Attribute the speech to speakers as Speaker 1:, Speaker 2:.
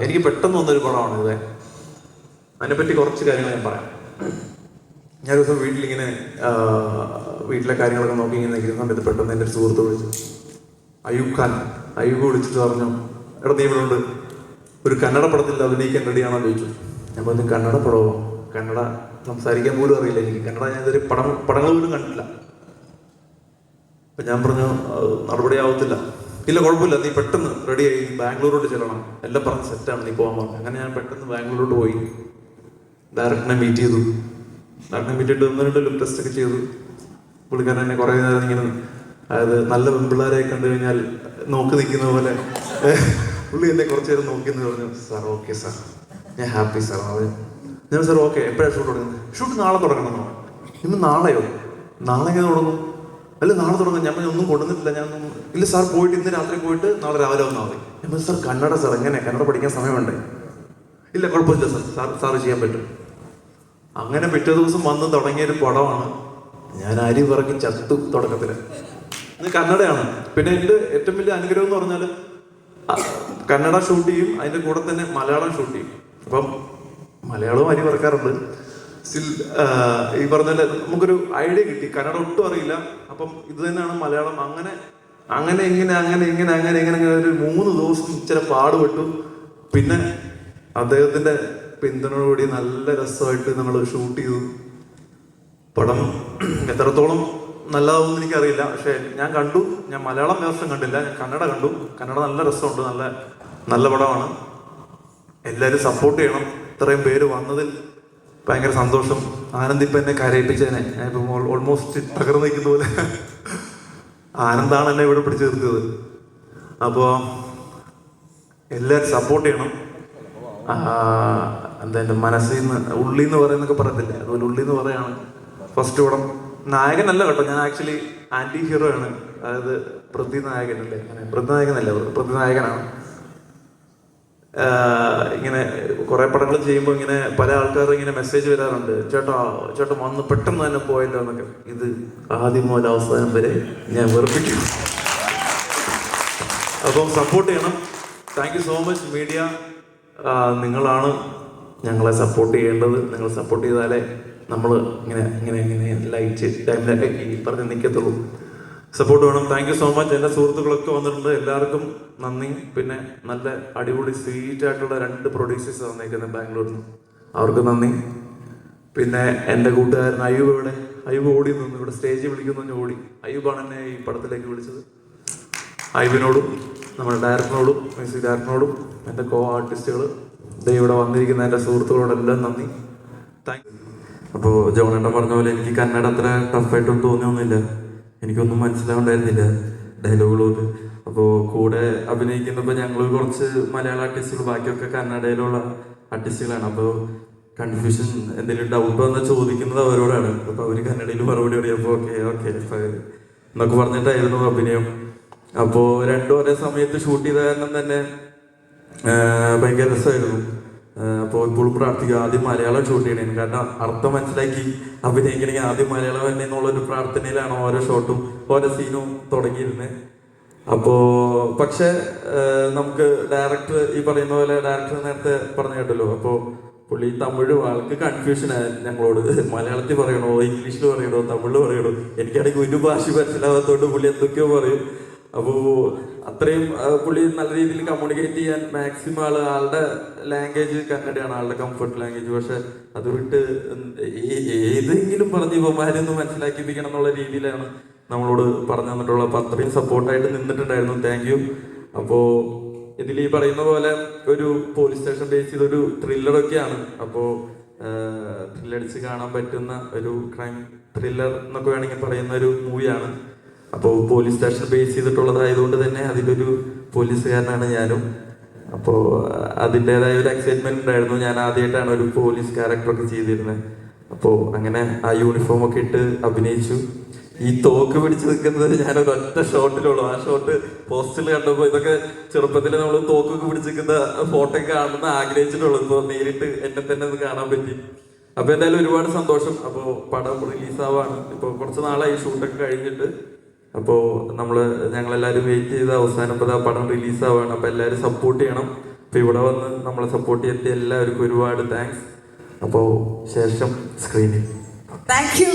Speaker 1: എനിക്ക് പെട്ടെന്ന് വന്നൊരു പടമാണ് ഇത്. അതിനെപ്പറ്റി കുറച്ച് കാര്യങ്ങൾ ഞാൻ പറയാം. ഞാൻ ദിവസം വീട്ടിലിങ്ങനെ വീട്ടിലെ കാര്യങ്ങളൊക്കെ നോക്കി ഇങ്ങനെ നിൽക്കുന്ന സമയത്ത് പെട്ടെന്ന് എന്റെ ഒരു സുഹൃത്ത് വിളിച്ചു. അയ്യൂബ് ഖാൻ അയ്യൂബ് വിളിച്ചിട്ട് പറഞ്ഞു എടാ നീ ഇവിടെ ഉണ്ട്. ഒരു കന്നഡ പടത്തിൽ അഭിനയിക്കാൻ റെഡിയാണോ? ചോദിച്ചു. ഞാൻ പറഞ്ഞു കന്നഡ പടമോ? കന്നഡ സംസാരിക്കാൻ പോലും അറിയില്ല എനിക്ക്. കന്നഡ ഞാൻ ഇതുവരെ പടം പടങ്ങൾ പോലും കണ്ടിട്ടില്ല. അപ്പം ഞാൻ പറഞ്ഞു "അത് നടപടിയാവത്തില്ല. ഇല്ല കുഴപ്പമില്ല. നീ പെട്ടെന്ന് റെഡിയായി ബാംഗ്ലൂരോട്ട് ചെല്ലണം. എല്ലാം പറഞ്ഞ് സെറ്റാണ് നീ പോകാൻ പറഞ്ഞു. അങ്ങനെ ഞാൻ പെട്ടെന്ന് ബാംഗ്ലൂരോട്ട് പോയി. ഡയറക്ടറിനെ മീറ്റ് ചെയ്തു. ഡയറക്ടറിനെ മീറ്റ് ചെയ്തിട്ട് ഒന്ന് രണ്ട് ടെസ്റ്റ് ഒക്കെ ചെയ്തു. പുള്ളിക്കാരൻ എന്നെ കുറേ നേരം ഇങ്ങനെ അതായത് നല്ല പെൺപിള്ളേരെ കണ്ടു കഴിഞ്ഞാൽ നോക്കി നിൽക്കുന്ന പോലെ. പുള്ളി എന്നെ കുറച്ച് നേരം നോക്കി എന്ന് പറഞ്ഞു സാർ ഓക്കെ സാർ ഞാൻ ഹാപ്പി സാർ അത് ഞാൻ സാർ ഓക്കെ എപ്പോഴാണ് ഷൂട്ട് തുടങ്ങുന്നത്? ഷൂട്ട് നാളെ തുടങ്ങണം. എന്നാണ് ഇന്ന് നാളെയോ? നാളെ എങ്ങനെ തുടങ്ങും? അല്ല നാളെ തുടങ്ങാൻ ഞാൻ ഒന്നും കൊണ്ടുവന്നിട്ടില്ല ഞാൻ ഇല്ല സാർ പോയിട്ട് ഇന്ന് രാത്രി പോയിട്ട് നാളെ രാവിലെ വന്നാൽ മതി. ഞാൻ സാർ കന്നഡ സാർ എങ്ങനെ കന്നഡ പഠിക്കാൻ സമയമുണ്ട്. ഇല്ല കുഴപ്പമില്ല സാർ. സാർ സാറ് ചെയ്യാൻ പറ്റും. അങ്ങനെ പിറ്റേ ദിവസം വന്ന് തുടങ്ങിയ ഒരു പടമാണ് ഞാൻ അരി പിറക്കി ചത്തു തുടക്കത്തിൽ. ഇത് കന്നഡയാണ്. പിന്നെ എന്റെ ഏറ്റവും വലിയ അനുഗ്രഹം എന്ന് പറഞ്ഞാൽ കന്നഡ ഷൂട്ട് ചെയ്യും അതിന്റെ കൂടെ തന്നെ മലയാളം ഷൂട്ട് ചെയ്യും. അപ്പം മലയാളവും അരി പറക്കാറുണ്ട് ഈ പറഞ്ഞ നമുക്കൊരു ഐഡിയ കിട്ടി. കന്നഡ ഒട്ടും അറിയില്ല. അപ്പം ഇത് തന്നെയാണ് മലയാളം. അങ്ങനെ അങ്ങനെ ഇങ്ങനെ അങ്ങനെ ഇങ്ങനെ അങ്ങനെ ഇങ്ങനെ ഇങ്ങനെ ഒരു മൂന്ന് ദിവസം ഇച്ചിരി പാടുപെട്ടു. പിന്നെ അദ്ദേഹത്തിന്റെ പിന്തുണയോടുകൂടി നല്ല രസമായിട്ട് നമ്മൾ ഷൂട്ട് ചെയ്തു. പടം എത്രത്തോളം നല്ലതാവുമെന്ന് എനിക്കറിയില്ല. പക്ഷേ ഞാൻ കണ്ടു. ഞാൻ മലയാളം വേർഷൻ കണ്ടില്ല. ഞാൻ കന്നഡ കണ്ടു. കന്നഡ നല്ല രസമുണ്ട്. നല്ല നല്ല പടമാണ്. എല്ലാവരും സപ്പോർട്ട് ചെയ്യണം. ഇത്രയും പേര് വന്നതിൽ ഭയങ്കര സന്തോഷം. ആനന്ദ് ഇപ്പം എന്നെ കരയിപ്പിച്ചതിനെ. ഞാൻ ഇപ്പം ഓൾമോസ്റ്റ് തകർന്നു നിൽക്കുന്ന പോലെ. ആനന്ദാണ് എന്നെ ഇവിടെ പിടിച്ചു നിർത്തിയത്. അപ്പോൾ എല്ലാവരും സപ്പോർട്ട് ചെയ്യണം. എന്താ എന്റെ മനസ്സിൽ നിന്ന് ഉള്ളി എന്ന് പറയുന്നൊക്കെ പറയത്തില്ല? അതുപോലെ ഉള്ളി എന്ന് പറയാണ് ഫസ്റ്റ് പടം. അല്ല കേട്ടോ. ഞാൻ ആക്ച്വലി ആന്റി ഹീറോ ആണ്. അതായത് പ്രതിനായകൻ അല്ലേ അങ്ങനെ പ്രതിനായകനല്ല പ്രതിനായകനാണ് ഇങ്ങനെ കുറേ പടങ്ങൾ ചെയ്യുമ്പോൾ ഇങ്ങനെ പല ആൾക്കാരും ഇങ്ങനെ മെസ്സേജ് വരാറുണ്ട്. ചേട്ടാ ചേട്ടൻ വന്ന് പെട്ടെന്ന് തന്നെ പോയല്ലോ എന്നൊക്കെ. ഇത് ആദ്യം മുതൽ അവസാനം വരെ ഞാൻ വെറുപ്പിക്കും. അപ്പോൾ സപ്പോർട്ട് ചെയ്യണം. Thank you so much media നിങ്ങളാണ് ഞങ്ങളെ സപ്പോർട്ട് ചെയ്യേണ്ടത്. നിങ്ങൾ സപ്പോർട്ട് ചെയ്താലേ നമ്മൾ ഇങ്ങനെ ഇങ്ങനെ ഇങ്ങനെ ലൈറ്റ് ടൈമിലൊക്കെ ഈ പറഞ്ഞ് നിൽക്കത്തുള്ളൂ സപ്പോർട്ട് വേണം. താങ്ക് യു സോ മച്ച് എന്റെ സുഹൃത്തുക്കളൊക്കെ വന്നിട്ടുണ്ട്. എല്ലാവർക്കും നന്ദി. പിന്നെ നല്ല അടിപൊളി സ്വീറ്റ് ആയിട്ടുള്ള രണ്ട് പ്രൊഡ്യൂസേഴ്സ് വന്നേക്കുന്നത് ബാംഗ്ലൂരിൽ നിന്ന് അവർക്ക് നന്ദി. പിന്നെ എന്റെ കൂട്ടുകാരൻ അയ്യൂബ് ഇവിടെ അയ്യൂബ് ഓടി നിന്ന്. ഇവിടെ സ്റ്റേജിൽ വിളിക്കുന്നു ഓടി. അയ്യൂബാണ് എന്നെ ഈ പടത്തിലേക്ക് വിളിച്ചത്. അയ്യൂബിനോടും നമ്മുടെ ഡയറക്ടറിനോടും മ്യൂസിക് ഡയറക്ടറിനോടും എന്റെ കോ ആർട്ടിസ്റ്റുകൾ ഇവിടെ വന്നിരിക്കുന്ന എന്റെ സുഹൃത്തുക്കളോടെല്ലാം നന്ദി. താങ്ക്
Speaker 2: അപ്പോൾ ജോണേട്ടൻ പറഞ്ഞ പോലെ എനിക്ക് കന്നഡ അത്ര ടഫായിട്ടൊന്നും തോന്നിയൊന്നുമില്ല. എനിക്കൊന്നും മനസ്സിലാവുണ്ടായിരുന്നില്ല ഡയലോഗുകളൊക്കെ അപ്പോൾ കൂടെ അഭിനയിക്കുന്നപ്പോൾ ഞങ്ങൾ കുറച്ച് മലയാള ആർട്ടിസ്റ്റുകൾ ബാക്കിയൊക്കെ കന്നഡയിലുള്ള ആർട്ടിസ്റ്റുകളാണ് അപ്പോൾ കൺഫ്യൂഷൻ എന്തെങ്കിലും ഡൗട്ട് വന്നാൽ ചോദിക്കുന്നത് അവരോടാണ്. അപ്പോൾ അവർ കന്നഡയിൽ മറുപടി പറയുമ്പോൾ ഓക്കെ ഓക്കെ എന്നൊക്കെ പറഞ്ഞിട്ടായിരുന്നു അഭിനയം. അപ്പോൾ രണ്ടു ഒരേ സമയത്ത് ഷൂട്ട് ചെയ്ത കാരണം തന്നെ ഭയങ്കര രസമായിരുന്നു. അപ്പോൾ ഇപ്പോഴും പ്രാർത്ഥിക്കുക. ആദ്യം മലയാളം ഷൂട്ട് ചെയ്യണേ കാരണം അർത്ഥം മനസ്സിലാക്കി അഭിനയിക്കണമെങ്കിൽ ആദ്യം മലയാളം തന്നെ എന്നുള്ളൊരു പ്രാർത്ഥനയിലാണ് ഓരോ ഷോട്ടും ഓരോ സീനും തുടങ്ങിയിരുന്നത് അപ്പോൾ പക്ഷെ നമുക്ക് ഡയറക്ടർ ഈ പറയുന്ന പോലെ ഡയറക്ടർ നേരത്തെ പറഞ്ഞു കേട്ടല്ലോ. അപ്പോൾ പുള്ളി തമിഴ് ആൾക്ക് കൺഫ്യൂഷനാണ് ഞങ്ങളോട്. മലയാളത്തിൽ പറയണോ ഇംഗ്ലീഷിൽ പറയണോ തമിഴിൽ പറയണോ? എനിക്കാണെങ്കിൽ ഒരു ഭാഷ മനസ്സിലാവാത്തതുകൊണ്ട് പുള്ളി എന്തൊക്കെയോ പറയും. അപ്പോൾ അത്രയും പുള്ളി നല്ല രീതിയിൽ കമ്മ്യൂണിക്കേറ്റ് ചെയ്യാൻ മാക്സിമം ആൾ ആളുടെ ലാംഗ്വേജ് കന്നഡയാണ് ആളുടെ കംഫർട്ട് ലാംഗ്വേജ് പക്ഷെ അത് വിട്ട് ഏതെങ്കിലും പറഞ്ഞ് ഇവന്മാരൊന്ന് മനസ്സിലാക്കിപ്പിക്കണം എന്നുള്ള രീതിയിലാണ് നമ്മളോട് പറഞ്ഞു തന്നിട്ടുള്ളത്. അപ്പൊ അത്രയും സപ്പോർട്ടായിട്ട് നിന്നിട്ടുണ്ടായിരുന്നു. താങ്ക് യു അപ്പോ ഇതിൽ ഈ പറയുന്ന പോലെ ഒരു പോലീസ് സ്റ്റേഷൻ ബേസ് ചെയ്തൊരു ത്രില്ലറൊക്കെയാണ് അപ്പോ ത്രില്ലടിച്ച് കാണാൻ പറ്റുന്ന ഒരു ക്രൈം ത്രില്ലർ എന്നൊക്കെ വേണമെങ്കിൽ പറയുന്ന ഒരു മൂവിയാണ് അപ്പോൾ പോലീസ് സ്റ്റേഷൻ ബേസ് ചെയ്തിട്ടുള്ളതായതുകൊണ്ട് തന്നെ അതിലൊരു പോലീസുകാരനാണ് ഞാനും. അപ്പോൾ അതിന്റെതായ ഒരു എക്സൈറ്റ്മെന്റ് ഉണ്ടായിരുന്നു. ഞാൻ ആദ്യമായിട്ടാണ് ഒരു പോലീസ് ക്യാരക്ടറൊക്കെ ചെയ്തിരുന്നത്. അപ്പോൾ അങ്ങനെ ആ യൂണിഫോം ഒക്കെ ഇട്ട് അഭിനയിച്ചു. ഈ തോക്ക് പിടിച്ച് നിൽക്കുന്നത് ഞാൻ ഒരൊറ്റ ഷോട്ടിലുള്ളൂ ആ ഷോട്ട് പോസ്റ്റിൽ കണ്ടപ്പോൾ ഇതൊക്കെ ചെറുപ്പത്തിൽ നമ്മൾ തോക്കൊക്കെ പിടിച്ച് നിൽക്കുന്ന ഫോട്ടോ കാണുന്ന ആഗ്രഹിച്ചിട്ടുള്ളൂ. ഇപ്പോൾ നേരിട്ട് എന്നെ തന്നെ അത് കാണാൻ പറ്റി. അപ്പോൾ എന്തായാലും ഒരുപാട് സന്തോഷം. അപ്പോൾ പടം റിലീസാവാണ് ഇപ്പോൾ കുറച്ച് നാളായി ഷൂട്ടൊക്കെ കഴിഞ്ഞിട്ട്. അപ്പോൾ നമ്മൾ ഞങ്ങളെല്ലാവരും വെയിറ്റ് ചെയ്ത് അവസാനം ഇപ്പോൾ ആ പടം റിലീസാവാണ് അപ്പോൾ എല്ലാവരും സപ്പോർട്ട് ചെയ്യണം. അപ്പോൾ ഇവിടെ വന്ന് നമ്മളെ സപ്പോർട്ട് ചെയ്തിട്ട് എല്ലാവർക്കും ഒരുപാട് താങ്ക്സ് അപ്പോൾ ശേഷം സ്ക്രീനിൽ
Speaker 3: താങ്ക് യു